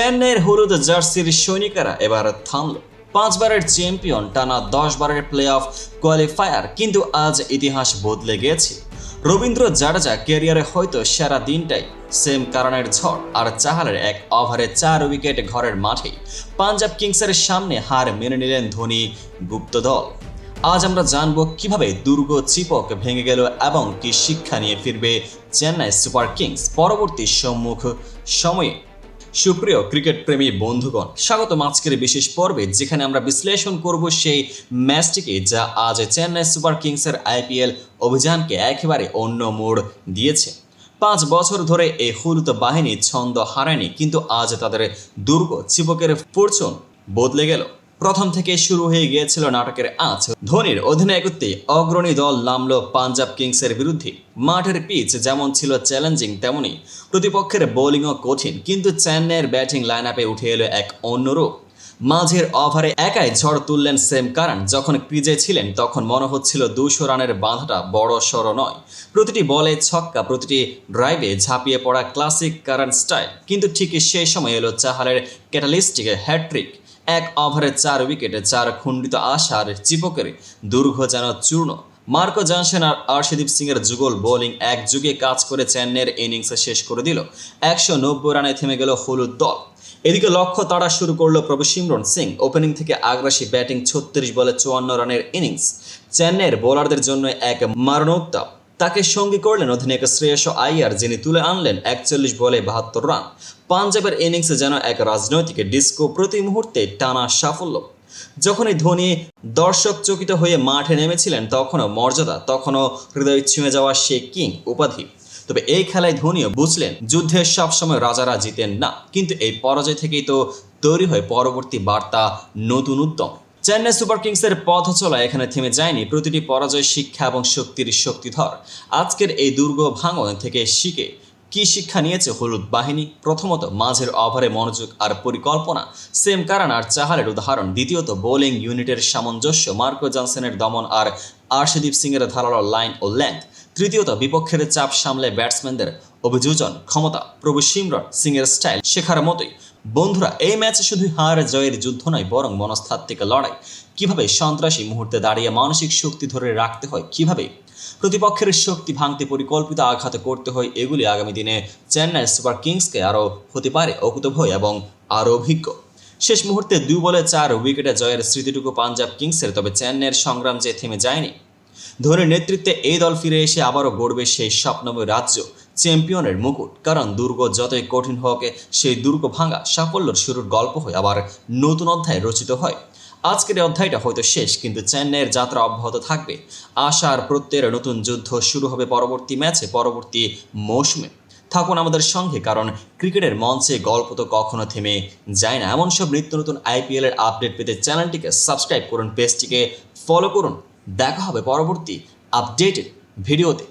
চেন্নাইয়ের হলুদ জার্সির সৈনিকেরা এবার থামল। পাঁচবারের চ্যাম্পিয়ন, টানা দশ বারের প্লে অফ কোয়ালিফায়ার, কিন্তু আজ ইতিহাস বদলে গিয়েছে রবীন্দ্র জাডেজা ক্যারিয়ারে হয়তো সেরা দিনটাই, সেম কারণের ঝড় আর চাহালের এক ওভারে চার উইকেট ঘরের মাঠে। পাঞ্জাব কিংসের সামনে হার মেনে নিলেন ধোনি গুপ্ত দল। আজ আমরা জানব কীভাবে দুর্গ চিপক ভেঙে গেল এবং কি শিক্ষা নিয়ে ফিরবে চেন্নাই সুপার কিংস। পরবর্তী সম্মুখ সময়ে সুপ্রিয় ক্রিকেট প্রেমী বন্ধুগণ স্বাগত আজকের বিশেষ পর্বে, যেখানে আমরা বিশ্লেষণ করব সেই ম্যাচটিকে যা আজ চেন্নাই সুপার কিংসের আইপিএল অভিযানকে একেবারে অন্য মোড় দিয়েছে। পাঁচ বছর ধরে এই হুলুত বাহিনী ছন্দ হারায়নি, কিন্তু আজ তাদের দুর্গ চিপকের ফরচুন বদলে গেল। প্রথম থেকে শুরু হয়ে গিয়েছিল নাটকের আঁচ। ধোনির অধিনায়কত্বে অগ্রণী দল নামলো পাঞ্জাব কিংসের বিরুদ্ধে। মাঠের পিচ যেমন ছিল চ্যালেঞ্জিং তেমনি প্রতিপক্ষের বোলিংও কঠিন। কিন্তু চেন্নাইয়ের ব্যাটিং লাইন আপে উঠে এলো এক অন্যরূপ মাঝের ওভারে একাই ঝড় তুললেন সেম কারণ, যখন ক্রিজে ছিলেন, তখন মনে হচ্ছিল দুশো রানের বাঁধাটা বড় সড় নয়। প্রতিটি বলে ছক্কা, প্রতিটি ড্রাইভে ঝাঁপিয়ে পড়া ক্লাসিক কারণ স্টাইল কিন্তু ঠিক সেই সময় এলো চাহালের ক্যাটালিস্টিকে হ্যাট্রিক এক ওভারে চার উইকেটে চার খণ্ডিত আশার চিপকের দুর্ঘ যেন চূর্ণ। মার্কো জনসন আর আর্শদীপ সিং এর যুগল বোলিং এক যুগে কাজ করে চেন্নাইয়ের ইনিংস শেষ করে দিল। একশো নব্বই রানে থেমে গেল হলুদ দল। এদিকে লক্ষ্য তাড়া শুরু করল প্রভু সিমরন সিং। ওপেনিং থেকে আগ্রাসী ব্যাটিং ছত্রিশ বলে চুয়ান্ন রানের ইনিংস। চেন্নাইয়ের বোলারদের জন্য এক মারণোত্তাপ তাকে সঙ্গী করলেন অধিনায়ক শ্রেয়স আইয়ার যিনি তুলে আনলেন একচল্লিশ বলে বাহাত্তর রান। পাঞ্জাবের ইনিংসে যেন এক রাজনৈতিক ডিস্কো প্রতি মুহূর্তে টানা সাফল্য। যখনই ধোনি দর্শক চকিত হয়ে মাঠে নেমেছিলেন, তখনও মর্যাদা, তখনও হৃদয় ছুঁয়ে যাওয়া সে কিং উপাধি। তবে এই খেলায় ধোনিও বুঝলেন, যুদ্ধে সবসময় রাজারা জিতেন না। কিন্তু এই পরাজয় থেকেই তো তৈরি হয় পরবর্তী বার্তা, নতুন উদ্যম। চেন্নাই সুপার কিংসের পথ চলা এখানে থেমে যায়নি প্রতিটি পরাজয় শিক্ষা এবং শক্তির শক্তিধর। আজকের এই দুর্গ ভাঙন থেকে শিখে কি শিক্ষা নিয়েছে হলুদ বাহিনী? প্রথমত মাঝের ওভারে মনোযোগ আর পরিকল্পনা। সেম কারণ আর চাহালের উদাহরণ। দ্বিতীয়ত, বোলিং ইউনিটের সামঞ্জস্য, মার্কো জনসনের দমন আর আর্শদীপ সিংয়ের ধারালো লাইন ও লেন্থ তৃতীয়ত, বিপক্ষের চাপ সামলে ব্যাটসম্যানদের অভিযোজন, ক্ষমতা। প্রভু সিমরন সিংয়ের স্টাইল শেখার মতোই। বন্ধুরা, এই ম্যাচে শুধু হার, জয়ের যুদ্ধ নয়, বরং মনস্তাত্ত্বিক লড়াই। কীভাবে সন্ত্রাসী মুহূর্তে দাঁড়িয়ে মানসিক শক্তি ধরে রাখতে হয়, কীভাবে? প্রতিপক্ষের শক্তি ভাঙতে পরিকল্পিত আঘাত করতে হয়, এগুলি আগামী দিনে চেন্নাই সুপার কিংসকে আরও হতে পারে অকুতভয় এবং আরও অভিজ্ঞ। শেষ মুহূর্তে দুই বলে চার উইকেটে জয়ের স্মৃতিটুকু পাঞ্জাব কিংসের, তবে চেন্নাইয়ের সংগ্রাম যে থেমে যায়নি। ধোনির নেতৃত্বে এই দল ফিরে এসে আবারও গড়বে সেই স্বপ্নময় রাজ্য। চ্যাম্পিয়নের মুকুট। কারণ দুর্গ যতই কঠিন হোক, সেই দুর্গ ভাঙা সাফল্যের শুরুর গল্প হয়ে আবার নতুন অধ্যায় রচিত হয়। আজকের অধ্যায়টা হয়তো শেষ, কিন্তু চেন্নাইয়ের যাত্রা অব্যাহত থাকবে। আশার প্রত্যয়ের নতুন যুদ্ধ শুরু হবে পরবর্তী ম্যাচে, পরবর্তী মৌসুমে। থাকুন আমাদের সঙ্গে, কারণ ক্রিকেটের মঞ্চে গল্প তো কখনো থেমে যায় না। এমন সব নিত্য নতুন আইপিএল এর আপডেট পেতে চ্যানেলটিকে সাবস্ক্রাইব করুন, পেজটিকে ফলো করুন। দেখা হবে পরবর্তী আপডেটেড ভিডিওতে।